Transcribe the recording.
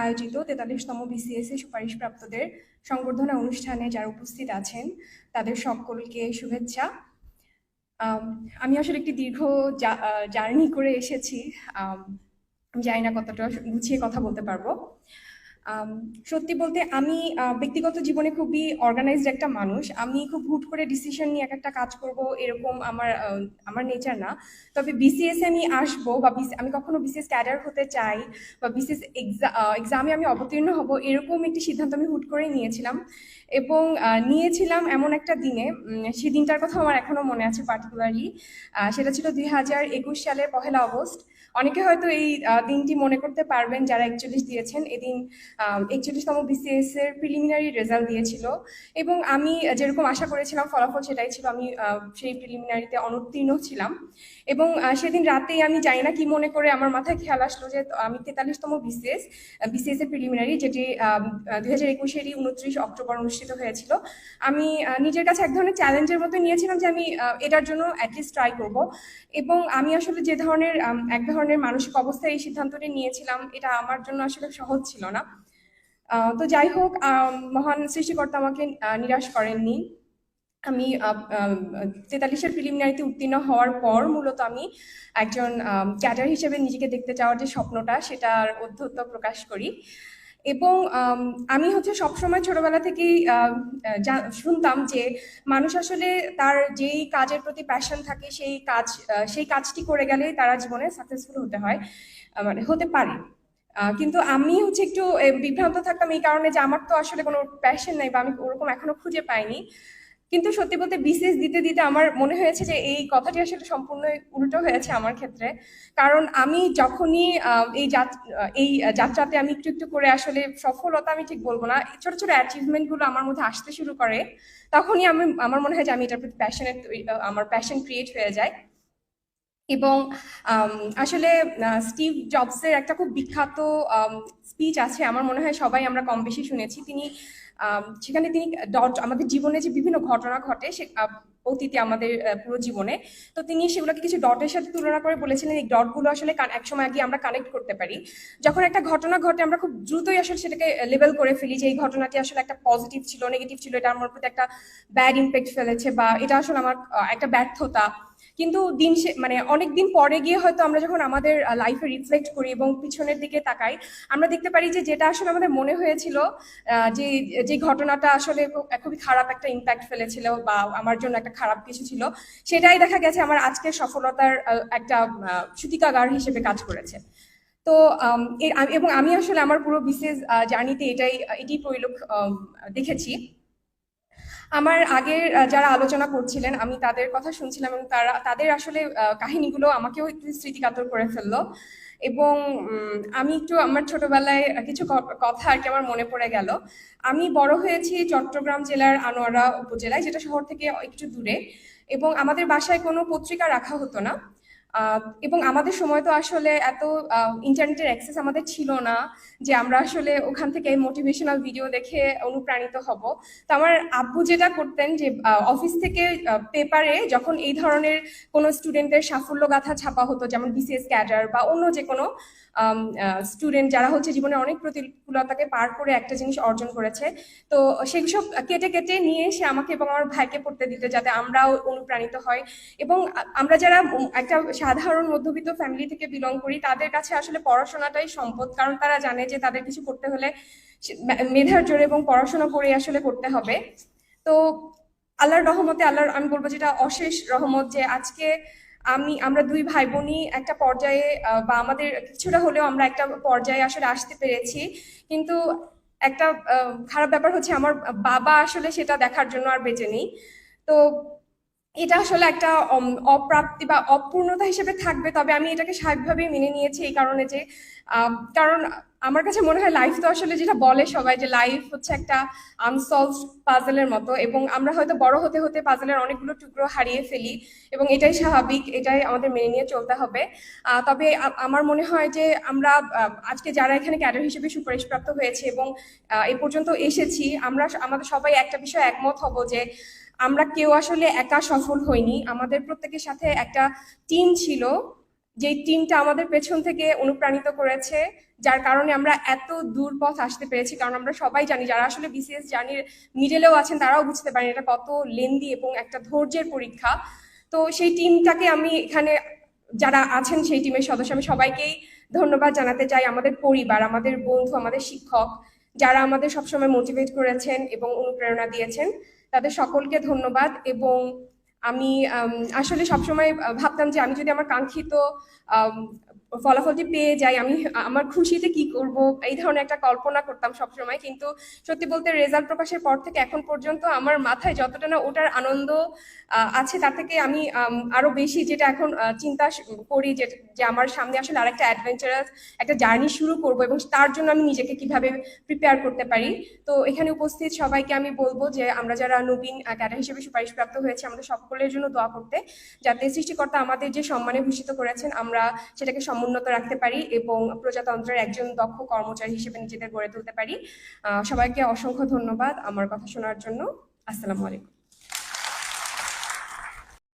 আয়োজিত তেতাল্লিশতম বিসিএসসি এ সুপারিশপ্রাপ্তদের সংবর্ধনা অনুষ্ঠানে যারা উপস্থিত আছেন, তাদের সকলকে শুভেচ্ছা। আমি আসলে একটি দীর্ঘ জার্নি করে এসেছি। জানি না কতটা গুছিয়ে কথা বলতে পারব। সত্যি বলতে আমি ব্যক্তিগত জীবনে খুবই অর্গানাইজড একটা মানুষ। আমি খুব হুট করে ডিসিশন নিয়ে এক একটা কাজ করব এরকম আমার আমার নেচার না। তবে বিসিএস আমি আসব বা আমি কখনো বিসিএস ক্যাডার হতে চাই বা বিসিএস এক্সামে আমি অবতীর্ণ হব এরকম একটি সিদ্ধান্ত আমি হুট করে নিয়েছিলাম। এবং নিয়েছিলাম এমন একটা দিনে উম, সেই দিনটার কথা আমার এখনও মনে আছে পার্টিকুলারলি সেটা ছিল দুই হাজার একুশ সালের পহেলা আগস্ট অনেকে হয়তো এই দিনটি মনে করতে পারবেন যারা একচল্লিশ দিয়েছেন। এদিন একচল্লিশতম বিসিএস এর প্রিলিমিনারি রেজাল্ট দিয়েছিল। এবং আমি যেরকম আশা করেছিলাম ফলাফল সেটাই ছিল, আমি সেই প্রিলিমিনারিতে অনুত্তীর্ণ ছিলাম। এবং সেদিন রাতেই আমি জানি না কি মনে করে আমার মাথায় খেয়াল আসলো যে আমি তেতাল্লিশতম বিসিএস বিসিএস এর প্রিলিমিনারি যেটি দুই হাজার একুশেরই উনত্রিশ অক্টোবর অনুষ্ঠিত হয়েছিল। আমি নিজের কাছে এক ধরনের চ্যালেঞ্জের মতো নিয়েছিলাম যে, আমি এটার জন্য অ্যাটলিস্ট ট্রাই করব। এবং আমি আসলে যে ধরনের এক ধরনের মানসিক অবস্থায় এই সিদ্ধান্তটি নিয়েছিলাম, এটা আমার জন্য আসলে সহজ ছিল না। তো যাই হোক মহান সৃষ্টিকর্তা আমাকে নিরাশ করেননি। আমি তেতাল্লিশের প্রিলিমিনারিতে উত্তীর্ণ হওয়ার পর মূলত আমি একজন ক্যাডার হিসেবে নিজেকে দেখতে চাওয়ার যে স্বপ্নটা, সেটার অধ্যত্ত প্রকাশ করি। এবং, আমি হচ্ছে সবসময় ছোটবেলা থেকেই শুনতাম যে মানুষ আসলে তার যেই কাজের প্রতি প্যাশন থাকে, সেই কাজ সেই কাজটি করে গেলেই তারা জীবনে সাকসেসফুল হতে হয় মানে হতে পারে। কিন্তু আমি হচ্ছে একটু বিভ্রান্ত থাকতাম এই কারণে যে আমার তো আসলে কোনো প্যাশন নাই বা আমি ওরকম এখনও খুঁজে পাইনি। কিন্তু সত্যি বলতে বিসিএস দিতে দিতে আমার মনে হয়েছে যে এই কথাটি আসলে সম্পূর্ণ উল্টো হয়েছে আমার ক্ষেত্রে। কারণ আমি যখনই এই এই যাত্রাতে আমি একটু একটু করে আসলে সফলতা আমি ঠিক বলব না ছোট ছোট অ্যাচিভমেন্টগুলো আমার মধ্যে আসতে শুরু করে তখনই আমি আমার মনে হয় যে আমি এটার প্রতি প্যাশনেট আমার প্যাশন ক্রিয়েট হয়ে যায়। এবং আসলে স্টিভ জবসের একটা খুব বিখ্যাত স্পিচ আছে। আমার মনে হয় সবাই আমরা কম বেশি শুনেছি। তিনি সেখানে তিনি ডট, আমাদের জীবনে যে বিভিন্ন ঘটনা ঘটে, সে অতীতে আমাদের পুরো জীবনে। তো তিনি সেগুলোকে কিছু ডটের সাথে তুলনা করে বলেছিলেন, এই ডটগুলো আসলে একসময় আগে আমরা কানেক্ট করতে পারি। যখন একটা ঘটনা ঘটে, আমরা খুব দ্রুতই আসলে সেটাকে লেভেল করে ফেলি যে এই ঘটনাটি আসলে একটা পজিটিভ ছিল নেগেটিভ ছিল, এটা আমার প্রতি একটা ব্যাড ইম্প্যাক্ট ফেলেছে বা এটা আসলে আমার একটা ব্যর্থতা। কিন্তু দিন মানে অনেক দিন পরে গিয়ে হয়তো আমরা যখন আমাদের লাইফে রিফ্লেক্ট করি এবং পিছনের দিকে তাকাই, আমরা দেখতে পারি যে যেটা আসলে আমাদের মনে হয়েছিল যে যে ঘটনাটা আসলে খুবই খারাপ একটা ইম্প্যাক্ট ফেলেছিল বা আমার জন্য একটা খারাপ কিছু ছিল, সেটাই দেখা গেছে আমার আজকের সফলতার একটা সূতিকাগার হিসেবে কাজ করেছে। তো এবং আমি আসলে আমার পুরো বিশেষ জার্নিতে এটাই এটি পরিলক্ষ দেখেছি। আমার আগের যারা আলোচনা করছিলেন, আমি তাদের কথা শুনছিলাম এবং তারা, তাদের আসলে কাহিনীগুলো আমাকেও একটু স্মৃতিকাতর করে ফেলল। এবং আমি একটু আমার ছোটবেলায় কিছু কথা আর কি আমার মনে পড়ে গেল। আমি বড় হয়েছি চট্টগ্রাম জেলার আনোয়ারা উপজেলায়, যেটা শহর থেকে একটু দূরে। এবং আমাদের বাসায় কোনো পত্রিকা রাখা হতো না। এবং আমাদের সময় তো আসলে এত ইন্টারনেটের অ্যাক্সেস আমাদের ছিল না যে আমরা আসলে ওখান থেকে মোটিভেশনাল ভিডিও দেখে অনুপ্রাণিত হব। তো আমার আব্বু যেটা করতেন যে অফিস থেকে পেপারে যখন এই ধরনের কোনো স্টুডেন্টের সাফল্য গাথা ছাপা হতো, যেমন বিসিএস ক্যাডার বা অন্য যে কোনো স্টুডেন্ট যারা হচ্ছে জীবনে অনেক প্রতিকূলতাকে পার করে একটা জিনিস অর্জন করেছে, তো সেসব কেটে কেটে নিয়ে এসে আমাকে এবং আমার ভাইকে পড়তে দিতে যাতে আমরাও অনুপ্রাণিত হয়। এবং আমরা যারা একটা সাধারণ মধ্যবিত্ত ফ্যামিলি থেকে বিলং করি, তাদের কাছে আসলে পড়াশোনাটাই সম্পদ। কারণ তারা জানে যে তাদের কিছু করতে হলে মেধার জোরে এবং পড়াশোনা করে আসলে করতে হবে। তো আল্লাহর রহমতে আল্লাহর, আমি বলব যেটা অশেষ রহমত যে আজকে আমি, আমরা দুই ভাই বোনই একটা পর্যায়ে বা আমাদের কিছুটা হলেও আমরা একটা পর্যায়ে আসলে আসতে পেরেছি। কিন্তু একটা খারাপ ব্যাপার হচ্ছে আমার বাবা আসলে সেটা দেখার জন্য আর বেঁচে নেই। তো এটা আসলে একটা অপ্রাপ্তি বা অপূর্ণতা হিসেবে থাকবে, তবে আমি এটাকে স্বাভাবিকভাবেই মেনে নিয়েছি এই কারণে যে কারণ আমার কাছে মনে হয় লাইফ তো আসলে যেটা বলে সবাই যে লাইফ হচ্ছে একটা আনসলভ পাজলের মতো এবং আমরা হয়তো বড় হতে হতে পাজলের অনেকগুলো টুকরো হারিয়ে ফেলি এবং এটাই স্বাভাবিক, এটাই আমাদের মেনে নিয়ে চলতে হবে। তবে আমার মনে হয় যে আমরা আজকে যারা এখানে ক্যাডার হিসেবে সুপারিশপ্রাপ্ত হয়েছে এবং এ পর্যন্ত এসেছি, আমরা আমাদের সবাই একটা বিষয়ে একমত হব যে আমরা কেউ আসলে একা সফল হইনি। আমাদের প্রত্যেকের সাথে একটা টিম ছিল। যে টিমটা আমাদের পেছন থেকে অনুপ্রাণিত করেছে, যার কারণে আমরা এত দূর পথ আসতে পেরেছি। কারণ আমরা সবাই জানি, যারা আসলে বিসিএস জার্নির মিডলেও আছেন, তারাও বুঝতে পারেন এটা কত লেন্দি এবং একটা ধৈর্যের পরীক্ষা। তো সেই টিমটাকে আমি এখানে যারা আছেন, সেই টিমের সদস্য, আমি সবাইকেই ধন্যবাদ জানাতে চাই। আমাদের পরিবার, আমাদের বন্ধু, আমাদের শিক্ষক, যারা আমাদের সবসময় মোটিভেট করেছেন এবং অনুপ্রেরণা দিয়েছেন। তাদের সকলকে ধন্যবাদ এবং আমি আসলে সবসময় ভাবতাম যে আমি যদি আমার কাঙ্ক্ষিত ফলাফলটি পেয়ে যাই, আমি আমার খুশিতে কি করব, এই ধরনের একটা কল্পনা করতাম সবসময়। কিন্তু সত্যি বলতে রেজাল্ট প্রকাশের পর থেকে এখন পর্যন্ত আমার মাথায় যতটা না ওটার আনন্দ আছে তার থেকে আমি আরও বেশি যেটা এখন চিন্তা করি যে আমার সামনে আসলে আরেকটা অ্যাডভেঞ্চারাস একটা জার্নি শুরু করব এবং তার জন্য আমি নিজেকে কীভাবে প্রিপেয়ার করতে পারি। তো এখানে উপস্থিত সবাইকে আমি বলব যে, আমরা যারা নবীন ক্যাডার হিসেবে সুপারিশপ্রাপ্ত হয়েছে, আমাদের সকলের জন্য দোয়া করতে। যাতে সৃষ্টিকর্তা আমাদের যে সম্মানে ভূষিত করেছেন, আমরা সেটাকে সমুন্নত রাখতে পারি এবং প্রজাতন্ত্রের একজন দক্ষ কর্মচারী হিসেবে নিজেদের গড়ে তুলতে পারি। সবাইকে অসংখ্য ধন্যবাদ আমার কথা শোনার জন্য। আসসালামু আলাইকুম।